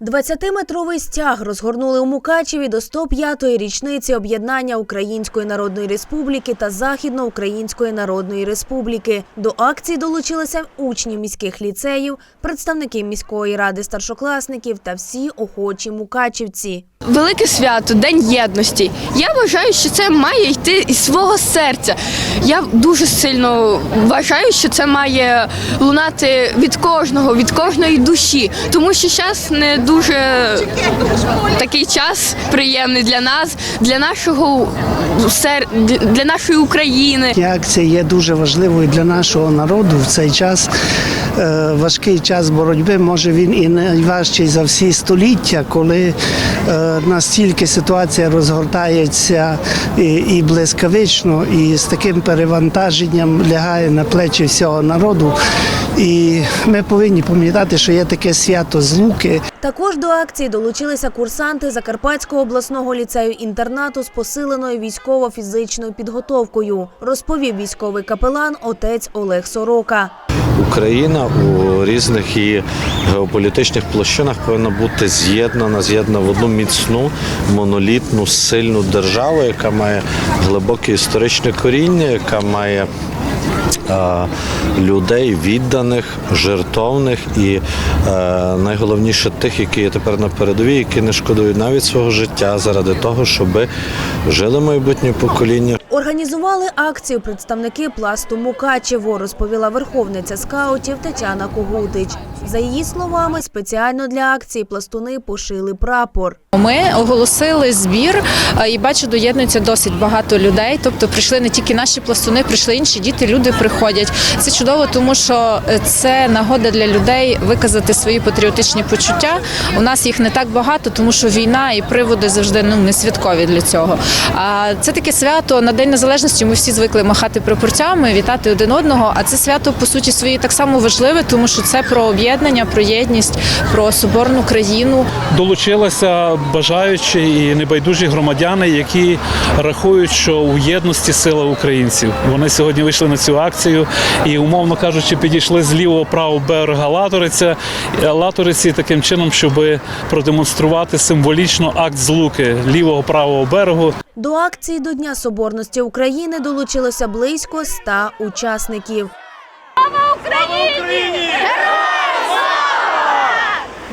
20-метровий стяг розгорнули у Мукачеві до 105-ї річниці об'єднання Української Народної Республіки та Західноукраїнської Народної Республіки. До акції долучилися учні міських ліцеїв, представники міської ради старшокласників та всі охочі мукачівці. Велике свято, День єдності. Я вважаю, що це має йти із свого серця. Я дуже сильно вважаю, що це має лунати від кожного, від кожної душі. Тому що зараз не дуже такий час приємний для нас, для нашого для нашої України. Ця акція є дуже важливою для нашого народу в цей час. Е, Важкий час боротьби, може він і найважчий за всі століття, коли е, настільки ситуація розгортається і, блискавично, і з таким перевантаженням лягає на плечі всього народу. І ми повинні пам'ятати, що є таке свято злуки. Також до акції долучилися курсанти Закарпатського обласного ліцею-інтернату з посиленою військово-фізичною підготовкою, розповів військовий капелан отець Олег Сорока. Україна у різних її геополітичних площинах повинна бути з'єднана, з'єднана в одну міцну, монолітну, сильну державу, яка має глибоке історичне коріння, яка має людей відданих, жертовних і е, найголовніше тих, які є тепер на передовій, які не шкодують навіть свого життя заради того, щоб жили майбутнє покоління, Організували акцію представники пласту Мукачево, розповіла верховниця скаутів Тетяна Когутич. За її словами, спеціально для акції пластуни пошили прапор. Ми оголосили збір і бачу, доєднується досить багато людей. Тобто прийшли не тільки наші пластуни, прийшли інші діти. Люди приходять. Це чудово, тому що е, це нагода для людей виказати свої патріотичні почуття. У нас їх не так багато, тому що війна і приводи завжди ну не святкові для цього. А це таке свято на День Незалежності. Ми всі звикли махати прапорцями, вітати один одного. А це свято по суті своїй так само важливе, тому що це про об'єднання, про єдність, про соборну країну. долучилися бажаючі і небайдужі громадяни, які рахують, що у єдності сила українців. Вони сьогодні вийшли на цю акцію і, умовно кажучи, підійшли з лівого правого берега Латориця Латориці таким чином, щоб продемонструвати символічно акт злуки лівого правого берегу. До акції до Дня Соборності України долучилося близько ста учасників.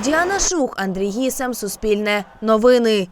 Діана Шух, Андрій Гісем, Суспільне, Новини.